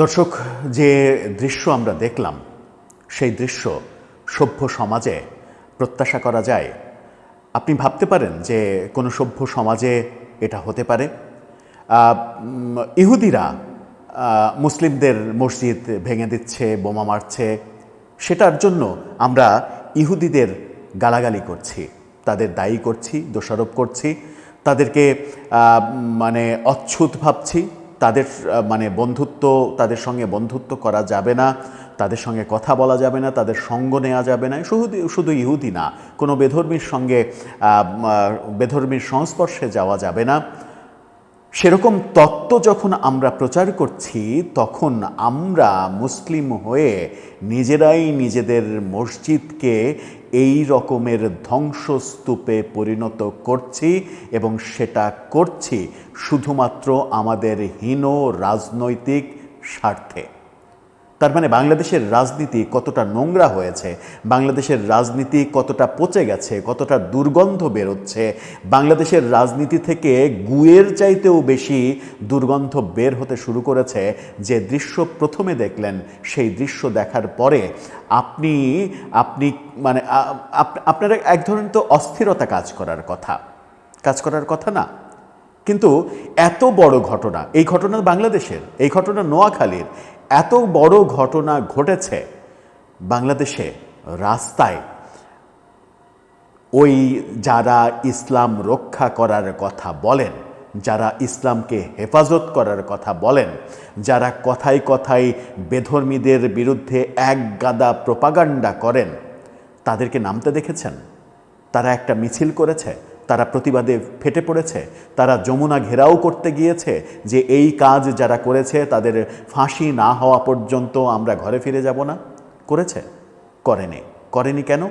দর্শক, যে দৃশ্য আমরা দেখলাম, সেই দৃশ্য সভ্য সমাজে প্রত্যাশা করা যায়। আপনি ভাবতে পারেন যে কোনো সভ্য সমাজে এটা হতে পারে। ইহুদিরা মুসলিমদের মসজিদ ভেঙে দিচ্ছে, বোমা মারছে। সেটার জন্য আমরা ইহুদিদের গালাগালি করছি, তাদের দায়ী করছি, দোষারোপ করছি, তাদেরকে মানে অচ্ছুত ভাবছি। তাদের মানে বন্ধুত্ব, তাদের সঙ্গে বন্ধুত্ব করা যাবে না, তাদের সঙ্গে কথা বলা যাবে না, তাদের সঙ্গ নেওয়া যাবে না। শুধু শুধু ইহুদি না, কোনো বেধর্মীর সঙ্গে বেধর্মীর সংস্পর্শে যাওয়া যাবে না। সেরকম তত্ত্ব যখন আমরা প্রচার করছি, তখন আমরা মুসলিম হয়ে নিজেরাই নিজেদের মসজিদকে এই রকমের ধ্বংসস্তূপে পরিণত করছি এবং সেটা করছি শুধুমাত্র আমাদের হীন রাজনৈতিক স্বার্থে। তার মানে বাংলাদেশের রাজনীতি কতটা নোংরা হয়েছে, বাংলাদেশের রাজনীতি কতটা পচে গেছে, কতটা দুর্গন্ধ বেরোচ্ছে, বাংলাদেশের রাজনীতি থেকে গুয়ের চাইতেও বেশি দুর্গন্ধ বের হতে শুরু করেছে, যে দৃশ্য প্রথমে দেখলেন সেই দৃশ্য দেখার পরে আপনি আপনি মানে আপনার এক ধরনের তো অস্থিরতা কাজ করার কথা। কাজ করার কথা না। কিন্তু এত বড় ঘটনা, এই ঘটনা বাংলাদেশের, এই ঘটনা নোয়াখালীর, এত বড় ঘটনা ঘটেছে বাংলাদেশে রাস্তায়। ওই যারা ইসলাম রক্ষা করার কথা বলেন, যারা ইসলামকে হেফাজত করার কথা বলেন, যারা কথায় কথায় বেধর্মীদের বিরুদ্ধে এক গাদা প্রপাগান্ডা করেন, তাদেরকে নামতে দেখেছেন? তারা একটা মিছিল করেছে তারা প্রতিবাদে ফেটে পড়েছে, তারা যমুনা ঘেরাও করতে গিয়েছে যে এই কাজ যারা করেছে তাদের ফাঁসি না হওয়া পর্যন্ত আমরা ঘরে ফিরে যাব না। করেছে? করেনি। করেনি কেন?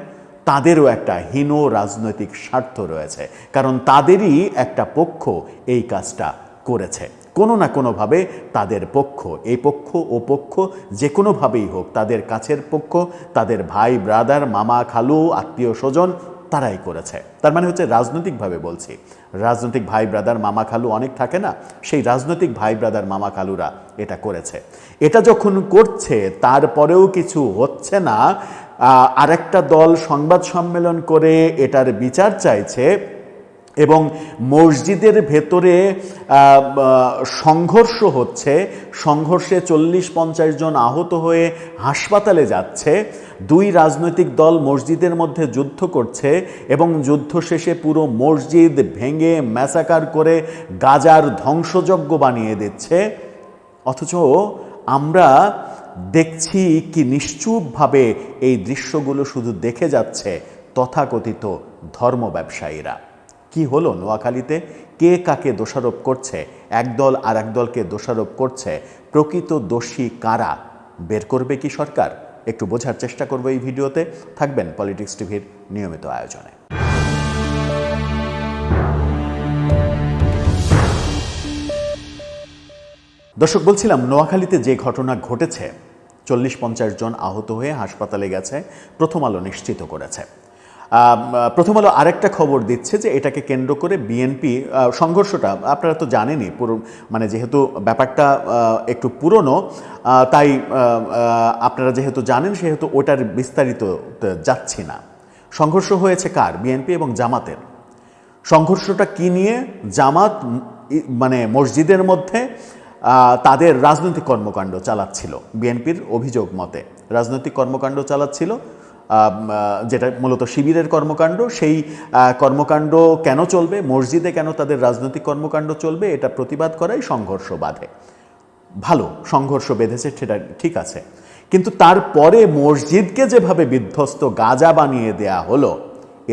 তাদেরও একটা হীন রাজনৈতিক স্বার্থ রয়েছে, কারণ তাদেরই একটা পক্ষ এই কাজটা করেছে। কোনো না কোনোভাবে তাদের পক্ষ এই পক্ষ, ও পক্ষ, যে কোনোভাবেই হোক, তাদের কাছের পক্ষ, তাদের ভাই, ব্রাদার, মামা, খালু আত্মীয় স্বজন তারাই করেছে। তার মানে হচ্ছে রাজনৈতিকভাবে বলছি। রাজনৈতিক ভাই ব্রাদার মামা খালু অনেক থাকে না, সেই রাজনৈতিক ভাই ব্রাদার মামা খালুরা এটা করেছে। এটা যখন করছে, তারপরেও কিছু হচ্ছে না। আরেকটা দল সংবাদ সম্মেলন করে এটার বিচার চাইছে এবং মসজিদের ভেতরে সংঘর্ষ হচ্ছে। সংঘর্ষে চল্লিশ পঞ্চাশ জন আহত হয়ে হাসপাতালে যাচ্ছে। দুই রাজনৈতিক দল মসজিদের মধ্যে যুদ্ধ করছে এবং যুদ্ধ শেষে পুরো মসজিদ ভেঙে ম্যাসাকার করে গাজার ধ্বংসযজ্ঞ বানিয়ে দিচ্ছে। অথচ আমরা দেখছি কি নিশ্চুপভাবে এই দৃশ্যগুলো শুধু দেখে যাচ্ছে তথাকথিত ধর্ম ব্যবসায়ীরা। কি হলো নোয়াখালীতে? কে কাকে দোষারোপ করছে? একদল আর এক দলকে দোষারোপ করছে। প্রকৃত দোষী কারা? বের করবে কি সরকার? একটু বোঝার চেষ্টা করব এই ভিডিওতে। থাকবেন পলিটিক্স টিভির নিয়মিত আয়োজনে। দর্শক, বলছিলাম নোয়াখালীতে যে ঘটনা ঘটেছে, চল্লিশ পঞ্চাশ জন আহত হয়ে হাসপাতালে গেছে, প্রথম আলো নিশ্চিত করেছে। প্রথম আলো আরেকটা খবর দিচ্ছে যে এটাকে কেন্দ্র করে বিএনপি সংঘর্ষটা আপনারা তো জানেনই, পুরো মানে যেহেতু ব্যাপারটা একটু পুরনো তাই আপনারা যেহেতু জানেন, সেহেতু ওটার বিস্তারিত যাচ্ছি না। সংঘর্ষ হয়েছে কার? বিএনপি এবং জামাতের। সংঘর্ষটা কি নিয়ে? জামাত মানে মসজিদের মধ্যে তাদের রাজনৈতিক কর্মকাণ্ড চালাচ্ছিল। বিএনপির অভিযোগ মতে রাজনৈতিক কর্মকাণ্ড চালাচ্ছিল। যেটা মূলত শিবিরের কর্মকাণ্ড, সেই কর্মকাণ্ড কেন চলবে, মসজিদে কেন তাদের রাজনৈতিক কর্মকাণ্ড চলবে, এটা প্রতিবাদ করাই সংঘর্ষ বাধে। ভালো, সংঘর্ষ বেঁধেছে, সেটা ঠিক আছে। কিন্তু তারপরে মসজিদকে যেভাবে বিধ্বস্ত গাজা বানিয়ে দেয়া হলো,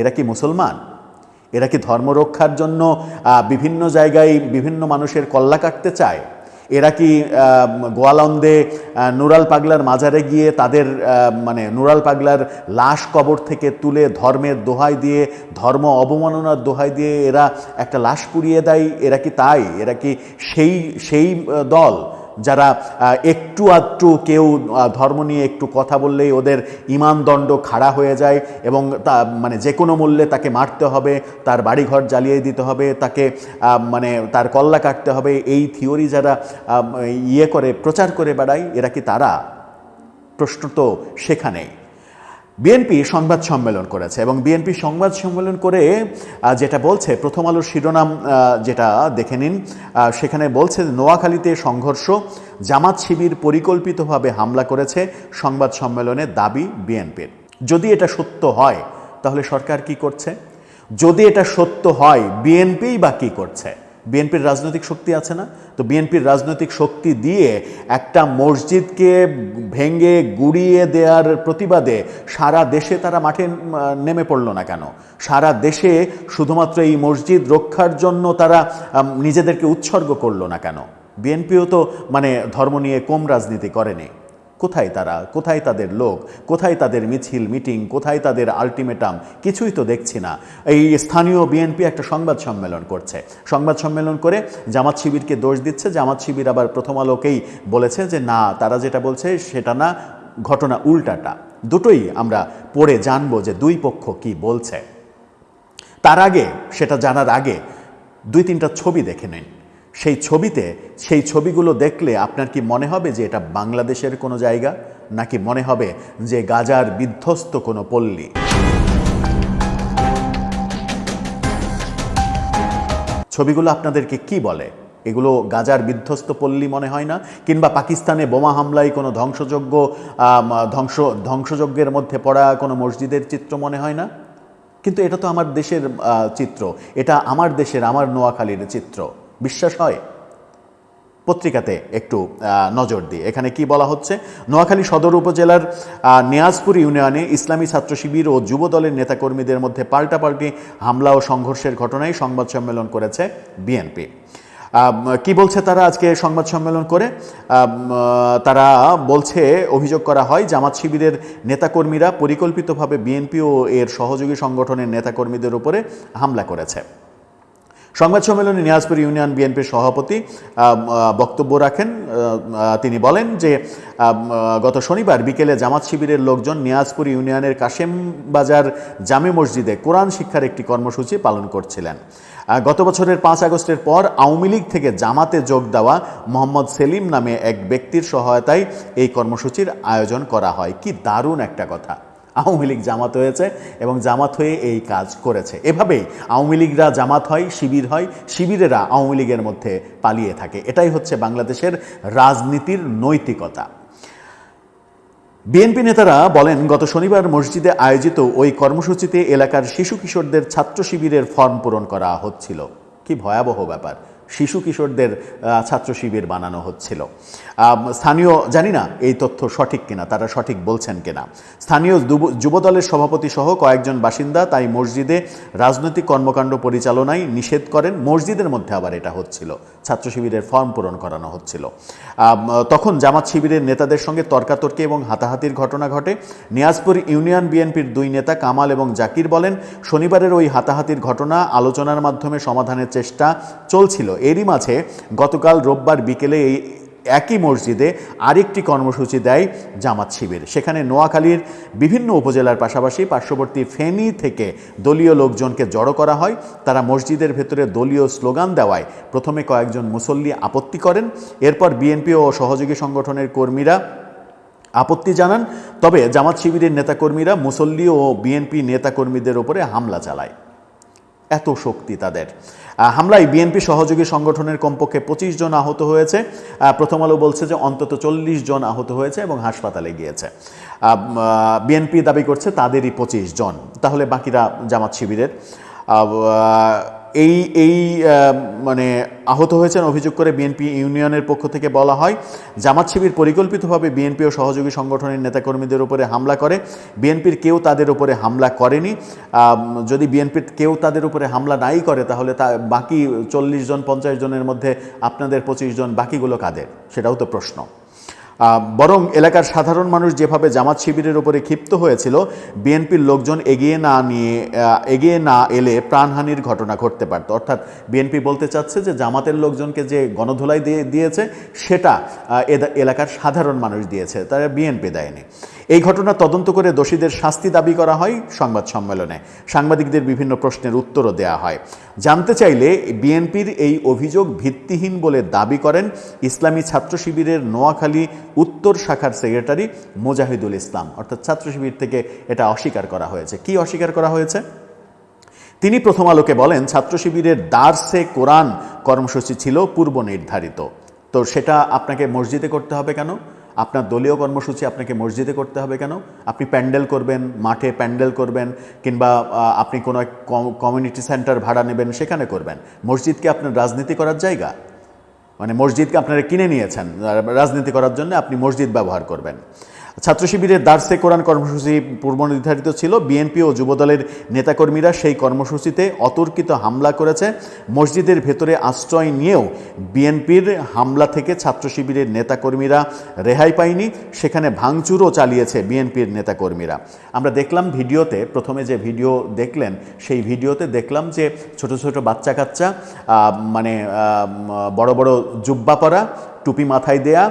এরা কি মুসলমান? এরা কি ধর্ম রক্ষার জন্য বিভিন্ন জায়গায় বিভিন্ন মানুষের কল্লা কাটতে চায়? এরা কি গোয়ালন্দে নুরাল পাগলার মাজারে গিয়ে তাদের মানে নুরাল পাগলার লাশ কবর থেকে তুলে ধর্মের দোহাই দিয়ে, ধর্ম অবমাননার দোহাই দিয়ে এরা একটা লাশ পুড়িয়ে দেয়? এরা কি তাই? এরা কি সেই সেই দল? যারা একটু আধটু কেউ ধর্ম নিয়ে একটু কথা বললেই ওদের ইমানদণ্ড খাড়া হয়ে যায় এবং তা মানে যে কোনো মূল্যে তাকে মারতে হবে, তার বাড়িঘর জ্বালিয়ে দিতে হবে, তাকে মানে তার কল্লা কাটতে হবে। এই থিওরি যারা ইয়ে করে, প্রচার করে বেড়ায়, এরা কি তারা? প্রশ্ন তো সেখানেই। বিএনপি সংবাদ সম্মেলন করেছে এবং বিএনপি সংবাদ সম্মেলন করে যেটা বলছে, প্রথম আলোর শিরোনাম যেটা দেখে নিন সেখানে বলছে নোয়াখালীতে সংঘর্ষ, জামাত শিবির পরিকল্পিতভাবে হামলা করেছে সংবাদ সম্মেলনে দাবি বিএনপির যদি এটা সত্য হয়, তাহলে সরকার কি করছে? যদি এটা সত্য হয় বিএনপিই বা কী করছে? বিএনপির রাজনৈতিক শক্তি আছে না? তো বিএনপির রাজনৈতিক শক্তি দিয়ে একটা মসজিদকে ভেঙে গুড়িয়ে দেওয়ার প্রতিবাদে সারা দেশে তারা মাঠে নেমে পড়ল না কেন? সারা দেশে শুধুমাত্র এই মসজিদ রক্ষার জন্য তারা নিজেদেরকে উৎসর্গ করল না কেন? বিএনপিও তো মানে ধর্ম নিয়ে কম রাজনীতি করেনি। কোথায় তারা? কোথায় তাদের লোক? কোথায় তাদের মিছিল, মিটিং? কোথায় তাদের আলটিমেটাম? কিছুই তো দেখছি না। এই স্থানীয় বিএনপি একটা সংবাদ সম্মেলন করছে। সংবাদ সম্মেলন করে জামাত শিবিরকে দোষ দিচ্ছে। জামাত শিবির আবার প্রথম আলোকেই বলেছে যে, না, তারা যেটা বলছে সেটা না, ঘটনা উল্টাটা। দুটোই আমরা পড়ে জানব যে দুই পক্ষ কি বলছে। তার আগে, সেটা জানার আগে দুই, তিনটা ছবি দেখে নিন সেই ছবিতে, সেই ছবিগুলো দেখলে আপনার কি মনে হবে যে এটা বাংলাদেশের কোনো জায়গা? নাকি মনে হবে যে গাজার বিধ্বস্ত কোনো পল্লী? ছবিগুলো আপনাদেরকে কি বলে? এগুলো গাজার বিধ্বস্ত পল্লী মনে হয় না? কিংবা পাকিস্তানে বোমা হামলায় কোনো ধ্বংসযজ্ঞ ধ্বংস, ধ্বংসযজ্ঞের মধ্যে পড়া কোনো মসজিদের চিত্র মনে হয় না? কিন্তু এটা তো আমার দেশের চিত্র। এটা আমার দেশের, আমার নোয়াখালীর চিত্র। বিশ্বাস হয়? পত্রিকাতে একটু নজর দিই এখানে কি বলা হচ্ছে? নোয়াখালী সদর উপজেলার নিয়াজপুর ইউনিয়নে ইসলামী ছাত্র শিবির ও যুব দলের নেতাকর্মীদের মধ্যে পাল্টাপাল্টি হামলা ও সংঘর্ষের ঘটনায় সংবাদ সম্মেলন করেছে বিএনপি। কি বলছে তারা আজকে সংবাদ সম্মেলন করে? তারা বলছে, অভিযোগ করা হয়, জামাত শিবিরের নেতাকর্মীরা পরিকল্পিতভাবে বিএনপি ও এর সহযোগী সংগঠনের নেতাকর্মীদের উপরে হামলা করেছে। সংবাদ সম্মেলনে নিয়াজপুর ইউনিয়ন বিএনপির সভাপতি বক্তব্য রাখেন। তিনি বলেন যে গত শনিবার বিকেলে জামাত শিবিরের লোকজন নিয়াজপুর ইউনিয়নের কাশেম বাজার জামে মসজিদে কোরআন শিক্ষার একটি কর্মসূচি পালন করছিলেন। গত বছরের পাঁচ আগস্টের পর আওয়ামী লীগ থেকে জামাতে যোগ দেওয়া মোহাম্মদ সেলিম নামে এক ব্যক্তির সহায়তায় এই কর্মসূচির আয়োজন করা হয়। কি দারুণ একটা কথা। আওয়ামী লীগ জামাত হয়েছে এবং জামাত হয়ে এই কাজ করেছে। এভাবেই আওয়ামী লীগরা জামাত হয়, শিবির হয়, শিবিরেরা আওয়ামী লীগের মধ্যে পালিয়ে থাকে। এটাই হচ্ছে বাংলাদেশের রাজনীতির নৈতিকতা। বিএনপি নেতারা বলেন, গত শনিবার মসজিদে আয়োজিত ওই কর্মসূচিতে এলাকার শিশু কিশোরদের ছাত্র শিবিরের ফর্ম পূরণ করা হচ্ছিল। কি ভয়াবহ ব্যাপার। শিশু কিশোরদের ছাত্র শিবির বানানো হচ্ছিল। স্থানীয়, জানি না এই তথ্য সঠিক কিনা, তারা সঠিক বলছেন কিনা। স্থানীয় যুব- যুবদলের সভাপতি সহ কয়েকজন বাসিন্দা তাই মসজিদে রাজনৈতিক কর্মকাণ্ড পরিচালনায় নিষেধ করেন। মসজিদের মধ্যে আবার এটা হচ্ছিল, ছাত্র শিবিরের ফর্ম পূরণ করানো হচ্ছিল। তখন জামাত শিবিরের নেতাদের সঙ্গে তর্কাতর্কি এবং হাতাহাতির ঘটনা ঘটে। নিয়াজপুর ইউনিয়ন বিএনপির দুই নেতা কামাল এবং জাকির বলেন, শনিবারের ওই হাতাহাতির ঘটনা আলোচনার মাধ্যমে সমাধানের চেষ্টা চলছিল এরই মাঝে গতকাল রোববার বিকেলে এই একই মসজিদে আরেকটি কর্মসূচি দেয় জামাত শিবির। সেখানে নোয়াখালীর বিভিন্ন উপজেলার পাশাপাশি পার্শ্ববর্তী ফেনী থেকে দলীয় লোকজনকে জড়ো করা হয়। তারা মসজিদের ভেতরে দলীয় স্লোগান দেওয়ায় প্রথমে কয়েকজন মুসল্লি আপত্তি করেন। এরপর বিএনপি ও সহযোগী সংগঠনের কর্মীরা আপত্তি জানান। তবে জামাত শিবিরের নেতাকর্মীরা মুসল্লি ও বিএনপি নেতাকর্মীদের ওপরে হামলা চালায়। এত শক্তি তাদের। হামলায় বিএনপি সহযোগী সংগঠনের কমপক্ষে পঁচিশ জন আহত হয়েছে। প্রথম আলো বলছে যে অন্তত চল্লিশ জন আহত হয়েছে এবং হাসপাতালে গিয়েছে। বিএনপি দাবি করছে তাদেরই পঁচিশ জন। তাহলে বাকিরা জামাত শিবিরের। এই এই মানে আহত হয়েছেন অভিযোগ করে বিএনপি ইউনিয়নের পক্ষ থেকে বলা হয়। জামাত শিবির পরিকল্পিতভাবে বিএনপি ও সহযোগী সংগঠনের নেতাকর্মীদের উপরে হামলা করে। বিএনপির কেউ তাদের উপরে হামলা করেনি। যদি বিএনপির কেউ তাদের উপরে হামলা নাই করে, তাহলে তা বাকি চল্লিশ জন, পঞ্চাশ জনের মধ্যে আপনাদের পঁচিশ জন, বাকিগুলো কাদের? সেটাও তো প্রশ্ন। বরং এলাকার সাধারণ মানুষ যেভাবে জামাত শিবিরের উপরে ক্ষিপ্ত হয়েছিল, বিএনপির লোকজন এগিয়ে না নিয়ে এগিয়ে না এলে প্রাণহানির ঘটনা ঘটতে পারত। অর্থাৎ বিএনপি বলতে চাচ্ছে যে জামাতের লোকজনকে যে গণধোলাই দিয়ে, দিয়েছে, সেটা এলাকার সাধারণ মানুষ দিয়েছে, তারা বিএনপি দেয়নি। এই ঘটনা তদন্ত করে দোষীদের শাস্তি দাবি করা হয় সংবাদ সম্মেলনে। সাংবাদিকদের বিভিন্ন প্রশ্নের উত্তরও দেওয়া হয়। জানতে চাইলে বিএনপির এই অভিযোগ ভিত্তিহীন বলে দাবি করেন ইসলামী ছাত্র শিবিরের নোয়াখালী উত্তর শাখার সেক্রেটারি মোজাহিদুল ইসলাম। অর্থাৎ ছাত্র শিবির থেকে এটা অস্বীকার করা হয়েছে। কি অস্বীকার করা হয়েছে? তিনি প্রথম আলোকে বলেন, ছাত্র শিবিরের দার্সে কোরআন কর্মসূচি ছিল পূর্ব নির্ধারিত তো সেটা আপনাকে মসজিদে করতে হবে কেন? আপনার দলীয় কর্মসূচি আপনাকে মসজিদে করতে হবে কেন? আপনি প্যান্ডেল করবেন, মাঠে প্যান্ডেল করবেন, কিংবা আপনি কোনো এক কমিউনিটি সেন্টার ভাড়া নেবেন, সেখানে করবেন। মসজিদকে আপনার রাজনীতি করার জায়গা? মানে মসজিদকে আপনারা কিনে নিয়েছেন, রাজনীতি করার জন্য আপনি মসজিদ ব্যবহার করবেন। ছাত্র শিবিরের দার্সে কোরআন কর্মসূচি পূর্ব নির্ধারিত ছিল। বিএনপি ও যুবদলের নেতাকর্মীরা সেই কর্মসূচিতে অতর্কিত হামলা করেছে। মসজিদের ভেতরে আশ্রয় নিয়েও বিএনপির হামলা থেকে ছাত্র শিবিরের নেতাকর্মীরা রেহাই পায়নি। সেখানে ভাঙচুরও চালিয়েছে বিএনপির নেতাকর্মীরা। আমরা দেখলাম ভিডিওতে, প্রথমে যে ভিডিও দেখলেন, সেই ভিডিওতে দেখলাম যে ছোট ছোট বাচ্চা কাচ্চা মানে বড় বড় জুব্বা পরা টুপি মাথায় দেয়া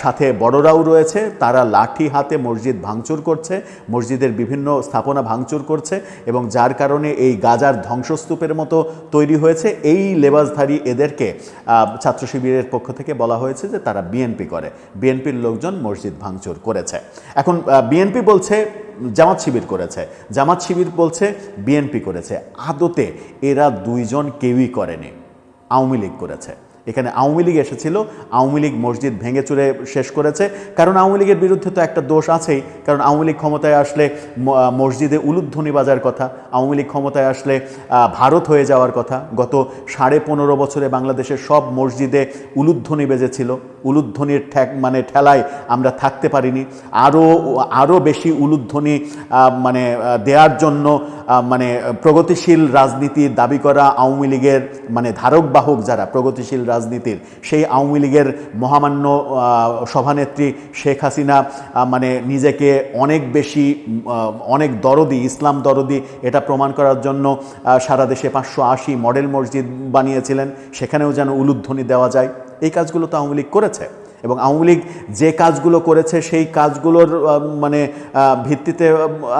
সাথে বড়রাও রয়েছে, তারা লাঠি হাতে মসজিদ ভাঙচুর করছে, মসজিদের বিভিন্ন স্থাপনা ভাঙচুর করছে এবং যার কারণে এই গাজার ধ্বংসস্তূপের মতো তৈরি হয়েছে। এই লেবাসধারী এদেরকে ছাত্র শিবিরের পক্ষ থেকে বলা হয়েছে যে তারা বিএনপি করে। বিএনপির লোকজন মসজিদ ভাঙচুর করেছে। এখন বিএনপি বলছে, জামাত শিবির করেছে। জামাত শিবির বলছে বিএনপি করেছে। আদতে এরা দুইজন কেউই করেনি। আওয়ামী লীগ করেছে। এখানে আওয়ামী লীগ এসেছিল, আওয়ামী লীগ মসজিদ ভেঙে চুরে শেষ করেছে। কারণ আওয়ামী লীগের বিরুদ্ধে তো একটা দোষ আছেই, কারণ আওয়ামী লীগ ক্ষমতায় আসলে মসজিদে উলুধ্বনি বাজার কথা, আওয়ামী লীগ ক্ষমতায় আসলে ভারত হয়ে যাওয়ার কথা। গত সাড়ে পনেরো বছরে বাংলাদেশের সব মসজিদে উলুধ্বনি বেজেছিল। উলুধ্বনির ঠ্যাক মানে ঠেলায় আমরা থাকতে পারিনি। আরও আরও বেশি উলুধ্বনি মানে দেওয়ার জন্য মানে প্রগতিশীল রাজনীতির দাবি করা আওয়ামী লীগের মানে ধারক বাহক যারা, প্রগতিশীল রাজনীতির। সেই আওয়ামী লীগের মহামান্য সভানেত্রী শেখ হাসিনা মানে নিজেকে অনেক বেশি অনেক দরদি, ইসলাম দরদি, এটা প্রমাণ করার জন্য সারা দেশে পাঁচশো আশি মডেল মসজিদ বানিয়েছিলেন। সেখানেও যেন উলুধ্বনি দেওয়া যায়। এই কাজগুলো তো আওয়ামী লীগ করেছে। এবং আওয়ামী লীগ যে কাজগুলো করেছে, সেই কাজগুলোর মানে ভিত্তিতে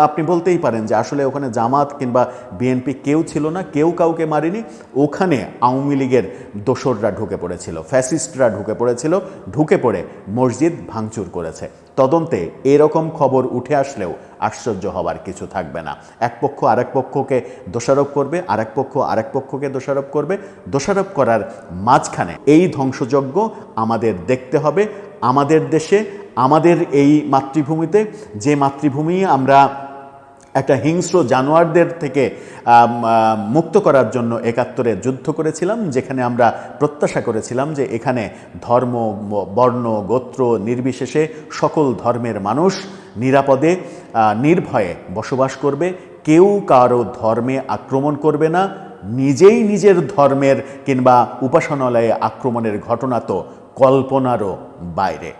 আপনি বলতেই পারেন যে আসলে ওখানে জামাত কিংবা বিএনপি কেউ ছিল না, কেউ কাউকে মারেনি। ওখানে আওয়ামী লীগের দোসররা ঢুকে পড়েছিল, ফ্যাসিস্টরা ঢুকে পড়েছিল, ঢুকে পড়ে মসজিদ ভাঙচুর করেছে। তদন্তে এরকম খবর উঠে আসলেও আশ্চর্য হবার কিছু থাকবে না। এক পক্ষ আরেক পক্ষকে দোষারোপ করবে, আরেক পক্ষ আরেক পক্ষকে দোষারোপ করবে। দোষারোপ করার মাঝখানে এই ধ্বংসযজ্ঞ আমাদের দেখতে হবে, আমাদের দেশে, আমাদের এই মাতৃভূমিতে। যে মাতৃভূমি আমরা একটা হিংস্র জানোয়ারদের থেকে মুক্ত করার জন্য একাত্তরে যুদ্ধ করেছিলাম, যেখানে আমরা প্রত্যাশা করেছিলাম যে এখানে ধর্ম, বর্ণ, গোত্র, নির্বিশেষে সকল ধর্মের মানুষ নিরাপদে নির্ভয়ে বসবাস করবে। কেউ কারও ধর্মে আক্রমণ করবে না। নিজেই নিজের ধর্মের কিংবা উপাসনালয়ে আক্রমণের ঘটনা তো কল্পনারও বাইরে।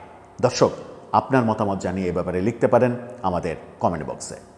দর্শক, আপনার মতামত জানিয়ে এ ব্যাপারে লিখতে পারেন আমাদের কমেন্ট বক্সে।